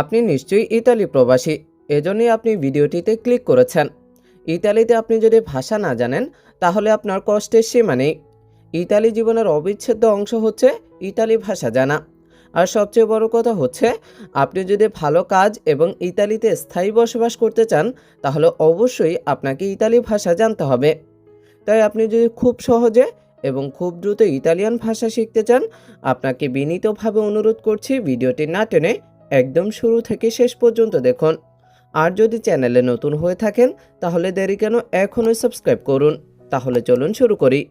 আপনি নিশ্চয়ই ইতালি প্রবাসী, এজন্যই আপনি ভিডিওটিতে ক্লিক করেছেন। ইতালিতে আপনি যদি ভাষা না জানেন, তাহলে আপনার কষ্টের সীমা নেই। ইতালি জীবনের অবিচ্ছেদ্য অংশ হচ্ছে ইতালি ভাষা জানা। আর সবচেয়ে বড় কথা হচ্ছে, আপনি যদি ভালো কাজ এবং ইতালিতে স্থায়ী বসবাস করতে চান, তাহলে অবশ্যই আপনাকে ইতালি ভাষা জানতে হবে। তাই আপনি যদি খুব সহজে এবং খুব দ্রুত ইতালিয়ান ভাষা শিখতে চান, আপনাকে বিনীতভাবে অনুরোধ করছি ভিডিওটি না টেনে একদম শুরু থেকে শেষ পর্যন্ত দেখুন। আর যদি চ্যানেলে নতুন হয়ে থাকেন, তাহলে দেরি কেন এখনই সাবস্ক্রাইব করুন। তাহলে চলুন শুরু করি।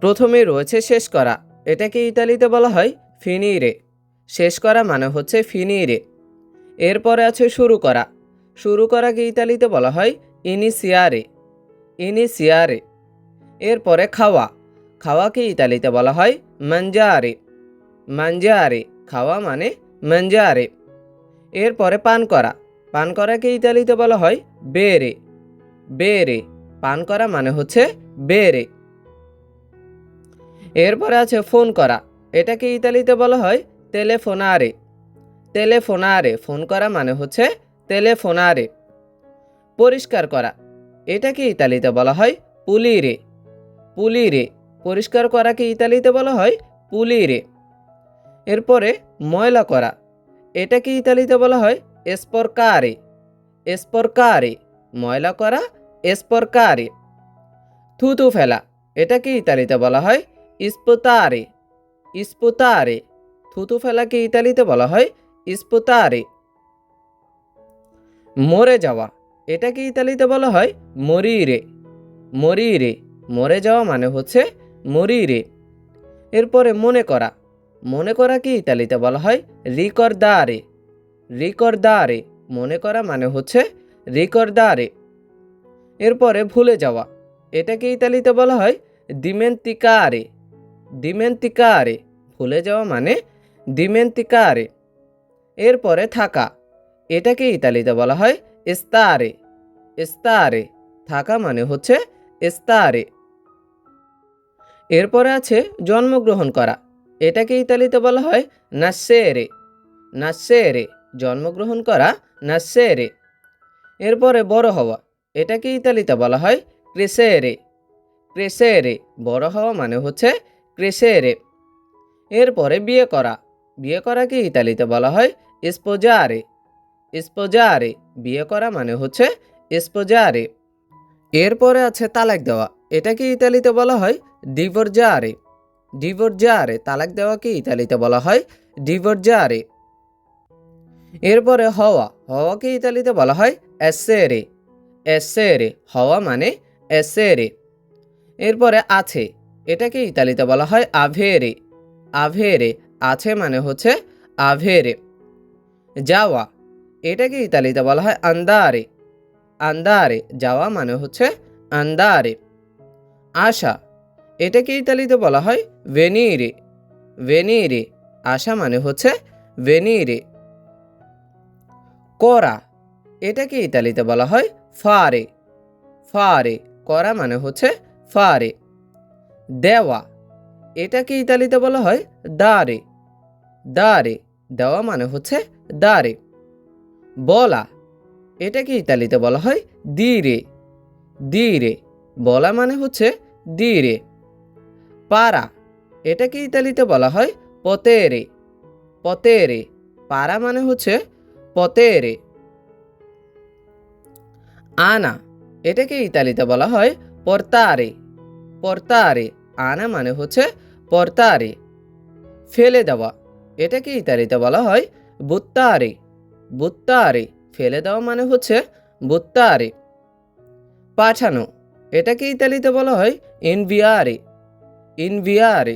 প্রথমে রয়েছে শেষ করা। এটাকে ইতালিতে বলা হয় ফিনিরে শেষ করা মানে হচ্ছে ফিনিরে এরপরে আছে শুরু করা। শুরু করাকে ইতালিতে বলা হয় ইনিসিয়ারে ইনিসিয়ারে এরপরে খাওয়া। খাওয়াকে ইতালিতে বলা হয় মঞ্জারে মঞ্জারে খাওয়া মানে মঞ্জারে। এরপরে পান করা। পান করাকে ইতালিতে বলা হয় বেরে। বেরে। পান করা মানে হচ্ছে বেরে। এরপরে আছে ফোন করা। এটাকে ইতালিতে বলা হয় তেলেফোনারে তেলেফোনারে ফোন করা মানে হচ্ছে তেলেফোনারে পরিষ্কার করা। এটাকে ইতালিতে বলা হয় পুলিরে পুলিরে পরিষ্কার করাকে ইতালিতে বলা হয় পুলিরে এরপরে ময়লা করা। এটাকে ইতালিতে বলা হয় এসপরকারে। এসপরকারে, ময়লা করা, এসপরকারে। থুতু ফেলা, এটাকে ইতালিতে বলা হয় ইস্পুতারে। ইস্পুতারে, থুতু ফেলাকে ইতালিতে বলা হয় ইস্পুতারে। মরে যাওয়া, এটাকে ইতালিতে বলা হয় মরিরে। মরিরে, মরে যাওয়া মানে হচ্ছে মরিরে। এরপরে মনে করা মনে করাকে ইতালিতে বলা হয় রিকর্দারে। রিকর্দারে, মনে করা মানে হচ্ছে রিকর্দারে। এরপরে ভুলে যাওয়া। এটাকে ইতালিতে বলা হয় দিমেন্তিকারে। দিমেন্তিকারে, ভুলে যাওয়া মানে দিমেন্তিকারে। এরপরে থাকা। এটাকে ইতালিতে বলা হয় এস্তারে। এস্তারে, থাকা মানে হচ্ছে এস্তারে। এরপরে আছে জন্মগ্রহণ করা। এটাকে ইতালিতে বলা হয় নাসেরে। নাসেরে, জন্মগ্রহণ করা নাসেরে। এরপরে বড় হওয়া এটাকে ইতালিতে বলা হয় ক্রেসেরে। ক্রেসেরে, বড় হওয়া মানে হচ্ছে ক্রেসেরে। এরপরে বিয়ে করা, বিয়ে করাকে ইতালিতে বলা হয় স্পোজারে। স্পোজারে, বিয়ে করা মানে হচ্ছে স্পোজারে। এরপরে আছে তালাক দেওয়া এটাকে ইতালিতে বলা হয় ডিভোর্জারে। ডিভোর্জারে তালাক দেওয়াকে ইতালিতে বলা হয় ডিভোর্জারে। এরপরে হওয়া, হওয়াকে ইতালিতে বলা হয় এসেরে। এসেরে, হওয়া মানে এসেরে। এরপরে আছে, এটাকে ইতালিতে বলা হয় আভেরে। আভেরে, আছে মানে হচ্ছে আভেরে। যাওয়া, এটাকে ইতালিতে বলা হয় আন্দারে। আন্দারে, যাওয়া মানে হচ্ছে আন্দারে। আশা, এটাকে ইতালিতে বলা হয় ভেনিরে ভেনিরে আশা মানে হচ্ছে ভেনিরে করা এটাকে ইতালিতে বলা হয় ফারে ফারে করা মানে হচ্ছে ফারে দেওয়া এটাকে ইতালিতে বলা হয় দারে দারে দেওয়া মানে হচ্ছে দারে বলা এটাকে ইতালিতে বলা হয় দিরে দিরে বলা মানে হচ্ছে দিরে পারা এটাকে ইতালিতে বলা হয় পতেরে পতেরে পারা মানে হচ্ছে পতেরে আনা এটাকে ইতালিতে বলা হয় পর্তারে পর্তারে আনা মানে হচ্ছে পর্তারে ফেলে দেওয়া এটাকে ইতালিতে বলা হয় বুত্তারে বুত্তারে ফেলে দেওয়া মানে হচ্ছে বুত্তারে পাঠানো এটাকে ইতালিতে বলা হয় ইনভিয়ারে ইনভিয়ারে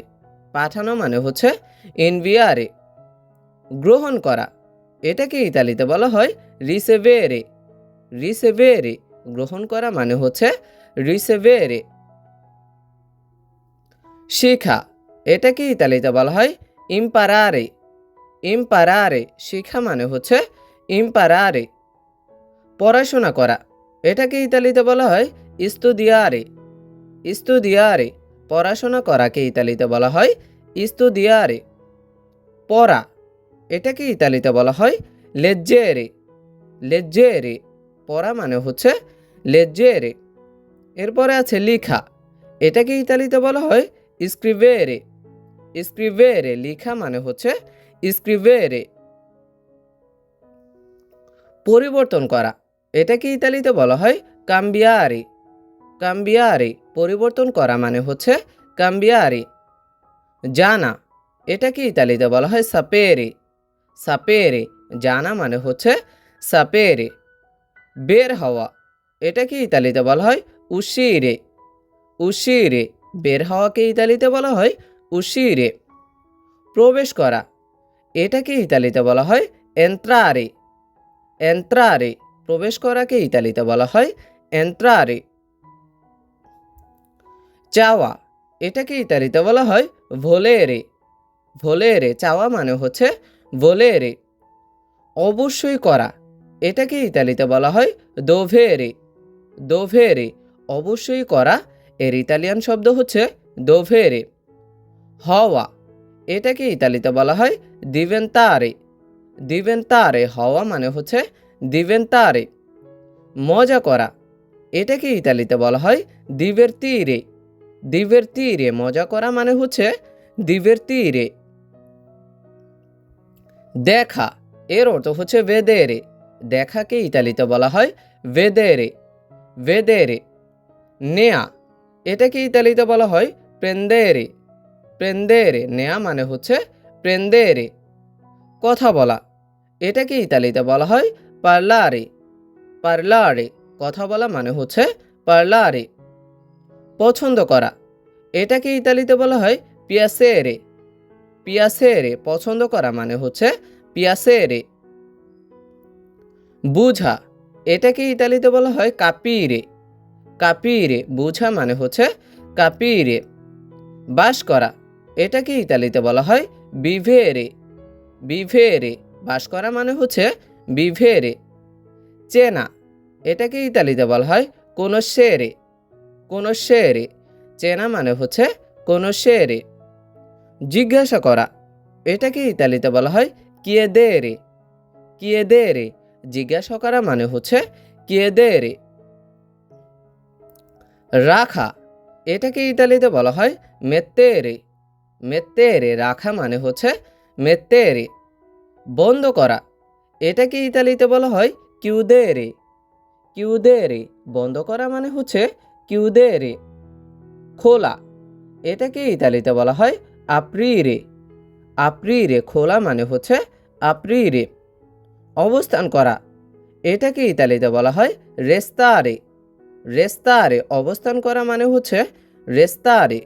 পাঠানো মানে হচ্ছে ইনভিয়ারে গ্রহণ করা। এটাকে ইতালিতে বলা হয় রিসেভেরে রিসেভেরে গ্রহণ করা মানে হচ্ছে রিসেভেরে শিখা, এটাকে ইতালিতে বলা হয় ইম্পারারে ইম্পারারে শিখা মানে হচ্ছে ইম্পারারে পড়াশোনা করা, এটাকে ইতালিতে বলা হয় ইস্তুদিয়ারে ইস্তুদিয়ারে পড়াশোনা করাকে ইতালিতে বলা হয় ইস্তুদিয়ারে। পড়া, এটাকে ইতালিতে বলা হয় লেজ্জেরে। লেজ্জেরে, পড়া মানে হচ্ছে লেজ্জেরে। এরপরে আছে লিখা, এটাকে ইতালিতে বলা হয় স্ক্রিভেরে স্ক্রিভেরে লিখা মানে হচ্ছে স্ক্রিভেরে পরিবর্তন করা, এটাকে ইতালিতে বলা হয় কাম্বিয়ারে। কাম্বিয়ারে পরিবর্তন করা মানে হচ্ছে কাম্বিয়ারে জানা, এটাকে ইতালিতে বলা হয় সাপেরি। সাপেরি, জানা মানে হচ্ছে সাপেরে। বের হওয়া, এটাকে ইতালিতে বলা হয় উশিরে উশিরে বের হওয়াকে ইতালিতে বলা হয় উশিরে প্রবেশ করা, এটাকে ইতালিতে বলা হয় এন্ত্রারে। এন্ত্রারে, প্রবেশ করাকে ইতালিতে বলা হয় এন্ত্রারে। চাওয়া। এটাকে ইতালিতে বলা হয় ভোলেরে ভোলেরে চাওয়া মানে হচ্ছে ভোলেরে অবশ্যই করা। এটাকে ইতালিতে বলা হয় দোভেরে দোভেরে অবশ্যই করা। এর ইতালিয়ান শব্দ হচ্ছে দোভেরে হওয়া। এটাকে ইতালিতে বলা হয় দিভেন্তারে দিভেন্তারে হওয়া মানে হচ্ছে দিবেন দিভেন্তারে মজা করা। এটাকে ইতালিতে বলা হয় দিবের তীরে দিবের তীরে, মজা করা মানে হচ্ছে দিবের তীরে। দেখা, এর অর্থ হচ্ছে ভেদেরে। দেখাকে ইতালিতে বলা হয় ভেদেরে ভেদেরে। নেয়া, এটাকে ইতালিতে বলা হয় প্রেন্দেরে। প্রেন্দেরে, নেয়া মানে হচ্ছে প্রেন্দেরে। কথা বলা, এটাকে ইতালিতে বলা হয় পার্লারে। পার্লারে, কথা বলা মানে হচ্ছে পার্লারে। পছন্দ করা। এটাকে ইতালিতে বলা হয় পিয়াসেরে পিয়াসেরে পছন্দ করা মানে হচ্ছে পিয়াসেরে বুঝা এটাকে ইতালিতে বলা হয় কাপিরে কাপিরে বুঝা মানে হচ্ছে কাপিরে বাস করা এটাকে ইতালিতে বলা হয় বিভেরে বিভেরে বাস করা মানে হচ্ছে বিভেরে চেনা এটাকে ইতালিতে বলা হয় কোনো শেরে কোনো শেরে চেনা মানে হচ্ছে কোনো শেরে জিজ্ঞাসা করা এটাকে ইতালিতে বলা হয় কিয়ে দে রে কিয়ে দে রে জিজ্ঞাসা করা মানে হচ্ছে কিয়ে দে রে রাখা, এটাকে ইতালিতে বলা হয় মেত্তেরে। মেত্তেরে, রাখা মানে হচ্ছে মেত্তেরে। বন্ধ করা, এটাকে ইতালিতে বলা হয় কিউদেরে। কিউদেরে, বন্ধ করা মানে হচ্ছে কিউদেরে। খোলা। এটাকে ইতালিতে বলা হয় আপ্রিরে। আপ্রিরে, খোলা মানে হচ্ছে আপ্রিরে। অবস্থান করা। এটাকে ইতালিতে বলা হয় রেস্তারে। রেস্তারে, অবস্থান করা মানে হচ্ছে রেস্তা রেস্তারে।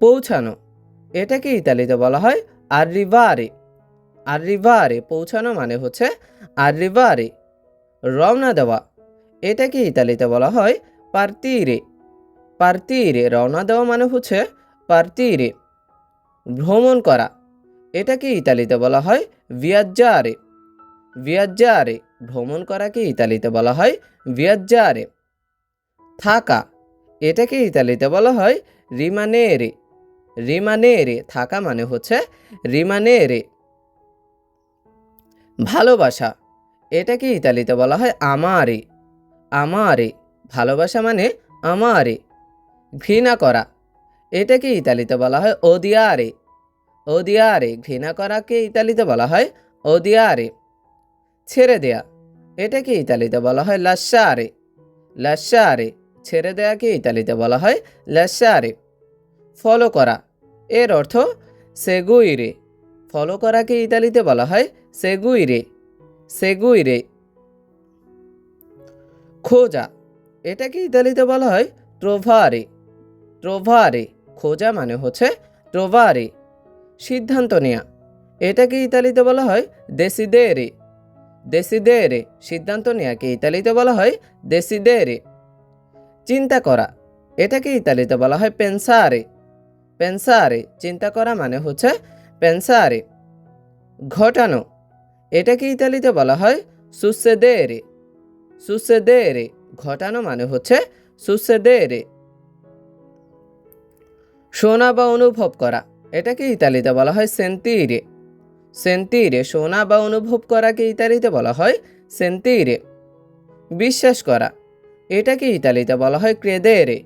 পৌঁছানো। এটাকে ইতালিতে বলা হয় আর্রিভারে। আর্রিভারে, পৌঁছানো মানে হচ্ছে আর্রিভারে। রওনা দেওয়া। এটাকে ইতালিতে বলা হয় পার্তিরে পার্তিরে রওনা দেওয়া মানে হচ্ছে পার্তিরে ভ্রমণ করা। এটাকে ইতালিতে বলা হয় ভিয়াজ্জারে ভিয়াজ্জারে ভ্রমণ করাকে ইতালিতে বলা হয় ভিয়াজ্জারে থাকা, এটাকে ইতালিতে বলা হয় রিমানেরে রিমানেরে থাকা মানে হচ্ছে রিমানেরে ভালোবাসা, এটাকে ইতালিতে বলা হয় আমারে আমারে, ভালোবাসা মানে আমারে। ঘৃণা করা, এটাকে ইতালিতে বলা হয় ওদিয়ারে ওদিয়ারে ঘৃণা করাকে ইতালিতে বলা হয় ওদিয়ারে ছেড়ে দেয়া, এটাকে ইতালিতে বলা হয় লাসারে লাসারে ছেড়ে দেয়াকে ইতালিতে বলা হয় লাসারে ফলো করা, এর অর্থ সেগুইরে ফলো করাকে ইতালিতে বলা হয় সেগুইরে সেগুইরে খোঁজা। এটাকে ইতালিতে বলা হয় ট্রোভারে ট্রোভারে খোঁজা মানে হচ্ছে ট্রোভারে সিদ্ধান্ত নেয়া। এটাকে ইতালিতে বলা হয় দেসিদেরে। দেসিদেরে, সিদ্ধান্ত নেয়াকে ইতালিতে বলা হয় দেসিদেরে। চিন্তা করা। এটাকে ইতালিতে বলা হয় পেনসারে। পেনসারে, চিন্তা করা মানে হচ্ছে পেনসারে। ঘটানো। এটাকে ইতালিতে বলা হয় সুসেদেরে। সুসেদেরে, ঘটানো মানে হচ্ছে সুসেদেরে। শোনা বা অনুভব করা, এটাকে ইতালিতে বলা হয় সেন্তিরে। সেন্তিরে শোনা বা অনুভব করাকে ইতালিতে বলা হয় সেন্তিরে। বিশ্বাস করা, এটাকে ইতালিতে বলা হয় ক্রেদেরে।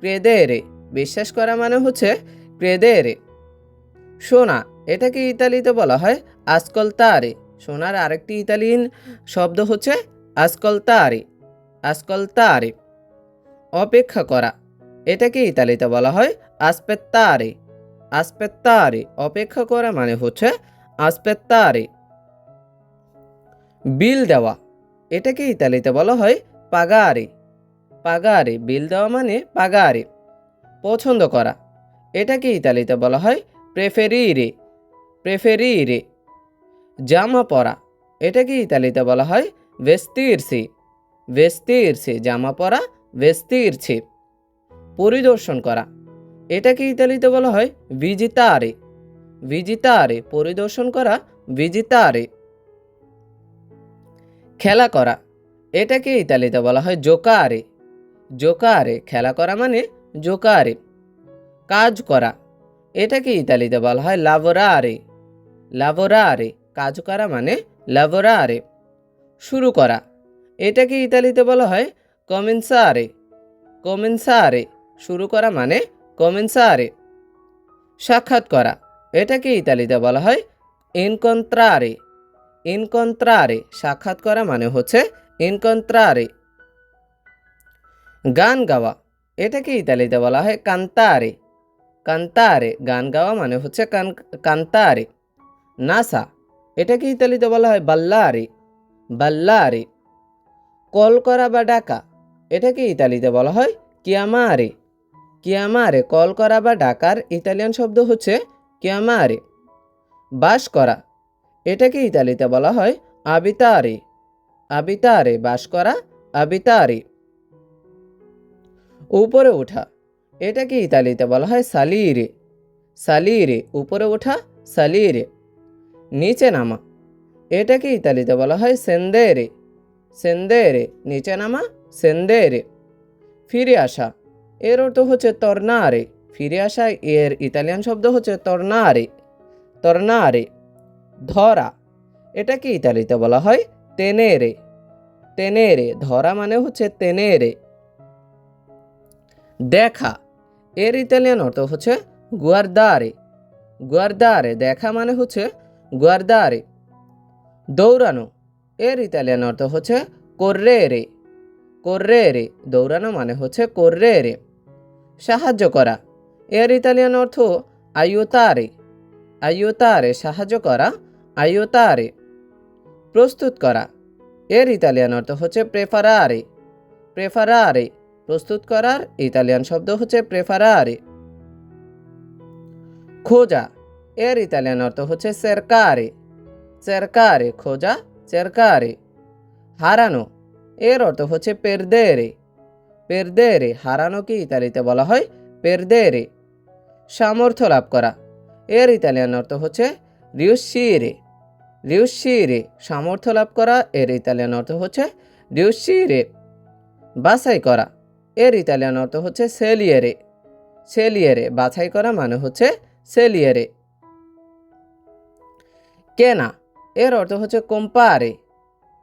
ক্রেদেরে, বিশ্বাস করা মানে হচ্ছে ক্রেদেরে। শোনা এটাকে ইতালিতে বলা হয় আসকলতারে। সোনার আরেকটি ইতালিয়ান শব্দ হচ্ছে আসকলতারে আসকলতারে অপেক্ষা করা এটাকে ইতালিতে বলা হয় আসপেত্তারে আসপেত্তারে অপেক্ষা করা মানে হচ্ছে আসপেত্তারে বিল দেওয়া এটাকে ইতালিতে বলা হয় পাগারে। পাগারে, বিল দেওয়া মানে পাগারে। পছন্দ করা এটাকে ইতালিতে বলা হয় প্রেফেরিরে প্রেফেরিরে। জামা পরা এটাকে ইতালিতে বলা হয় ভেস্তিরসি ভেস্তিরসি জামা পরা ভেস্তিরছি পরিদর্শন করা। এটাকে ইতালিতে বলা হয় ভিজিতারে ভিজিতারে পরিদর্শন করা ভিজিতারে খেলা করা। এটাকে ইতালিতে বলা হয় জোকারে জোকারে খেলা করা মানে জোকারে কাজ করা। এটাকে ইতালিতে বলা হয় লাভরারে লাভরারে কাজ করা মানে লাভরারে শুরু করা। এটাকে ইতালিতে বলা হয় কমেন্সারে কমেন্সারে শুরু করা মানে কমেন্সারে সাক্ষাৎ করা। এটাকে ইতালিতে বলা হয় ইনকন্ত্রারে ইনকন্ত্রারে সাক্ষাৎ করা মানে হচ্ছে ইনকন্ত্রারে গান গাওয়া। এটাকে ইতালিতে বলা হয় কান্তারে কান্তারে গান গাওয়া মানে হচ্ছে কান কান্তারে নাসা এটাকে ইতালিতে বলা হয় বাল্লারে বাল্লারে। কল করা বা ডাকা এটাকে ইতালিতে বলা হয় কিয়ামারে। কিয়ামারে কল করা বা ডাকার ইতালিয়ান শব্দ হচ্ছে কিয়ামারে। বাস করা এটাকে ইতালিতে বলা হয় আবিতারে। আবিতারে বাস করা আবিতারে। উপরে ওঠা, এটাকে ইতালিতে বলা হয় সালিরে। সালিরে, উপরে ওঠা, সালিরে। নিচে নামা এটাকে ইতালিতে বলা হয় সেন্দেরে। সেন্দেরে, নিচে নামা সেন্দেরে। ফিরে আসা, এর অর্থ হচ্ছে তর্নারে। ফিরে আসা, এর ইতালিয়ান শব্দ হচ্ছে তর্নারে। তর্নারে, ধরা, এটাকে ইতালিতে বলা হয় তেনেরে। তেনেরে, ধরা মানে হচ্ছে তেনেরে। দেখা, এর ইতালিয়ান অর্থ হচ্ছে গুয়ারদারে। গুয়ারদারে, দেখা মানে হচ্ছে গুয়ারদারে। দৌড়ানো। এর ইতালিয়ান অর্থ হচ্ছে কোর্রেরে কোর্রেরে দৌড়ানো মানে হচ্ছে কোর্রেরে সাহায্য করা। এর ইতালিয়ান অর্থ আয়ুতারে আয়ুতারে সাহায্য করা। আয়ুতারে প্রস্তুত করা। এর ইতালিয়ান অর্থ হচ্ছে প্রেফারারে প্রেফারারে প্রস্তুত করার ইতালিয়ান শব্দ হচ্ছে প্রেফারারে খোঁজা। এর ইতালিয়ান অর্থ হচ্ছে সেরকারে সেরকারে খোঁজা সেরকারে হারানো এর অর্থ হচ্ছে পেরদেরে পেরদেরে হারানোকে ইতালিতে বলা হয়? পেরদেরে সামর্থ্য লাভ করা। এর ইতালিয়ান অর্থ হচ্ছে রিউসিরে রিউসিরে সামর্থ্য লাভ করা। এর ইতালিয়ান অর্থ হচ্ছে রিউসিরে বাছাই করা। এর ইতালিয়ান অর্থ হচ্ছে সেলিয়েরে সেলিয়েরে বাছাই করা মানে হচ্ছে সেলিয়েরে কেনা। এর অর্থ হচ্ছে কোম্পারে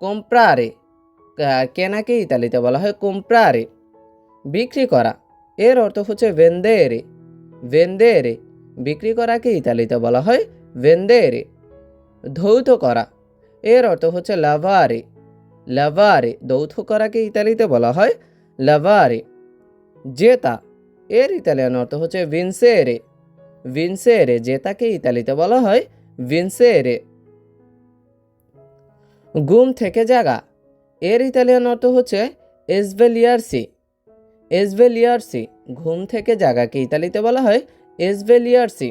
কোম্প্রারে কেনাকে ইতালিতে বলা হয় কোম্প্রারে বিক্রি করা। এর অর্থ হচ্ছে ভেন্দেরে ভেন্দেরে বিক্রি করাকে ইতালিতে বলা হয় ভেন্দেরে ধৌত করা। এর অর্থ হচ্ছে লাভারে লাভারে দৌথ করাকে ইতালিতে বলা হয় লাভারে জেতা, এর ইতালিয়ান অর্থ হচ্ছে ভিনসেরে ভিনসেরে জেতাকে ইতালিতে বলা হয় ভিনসেরে ঘুম থেকে জাগা। এর ইতালিয়ান অর্থ হচ্ছে এসভেলিয়ারসি। এসভেলিয়ারসি, ঘুম থেকে জাগাকে ইতালিতে বলা হয় এসভেলিয়ারসি।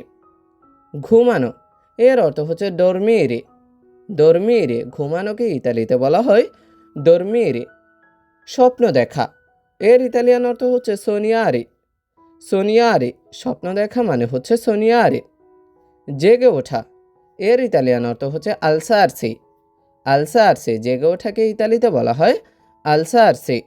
ঘুমানো, এর অর্থ হচ্ছে ডরমিরে ডরমিরে ঘুমানোকে ইতালিতে বলা হয় ডরমিরে স্বপ্ন দেখা, এর ইতালিয়ান অর্থ হচ্ছে সোনিয়ারে। সোনিয়ারে, স্বপ্ন দেখা মানে হচ্ছে সোনিয়ারে। জেগে ওঠা, এর ইতালিয়ান অর্থ হচ্ছে আলসারসি। আলসারসি জেগে ওঠাকে ইতালিতে বলা হয় আলসা আলসারসি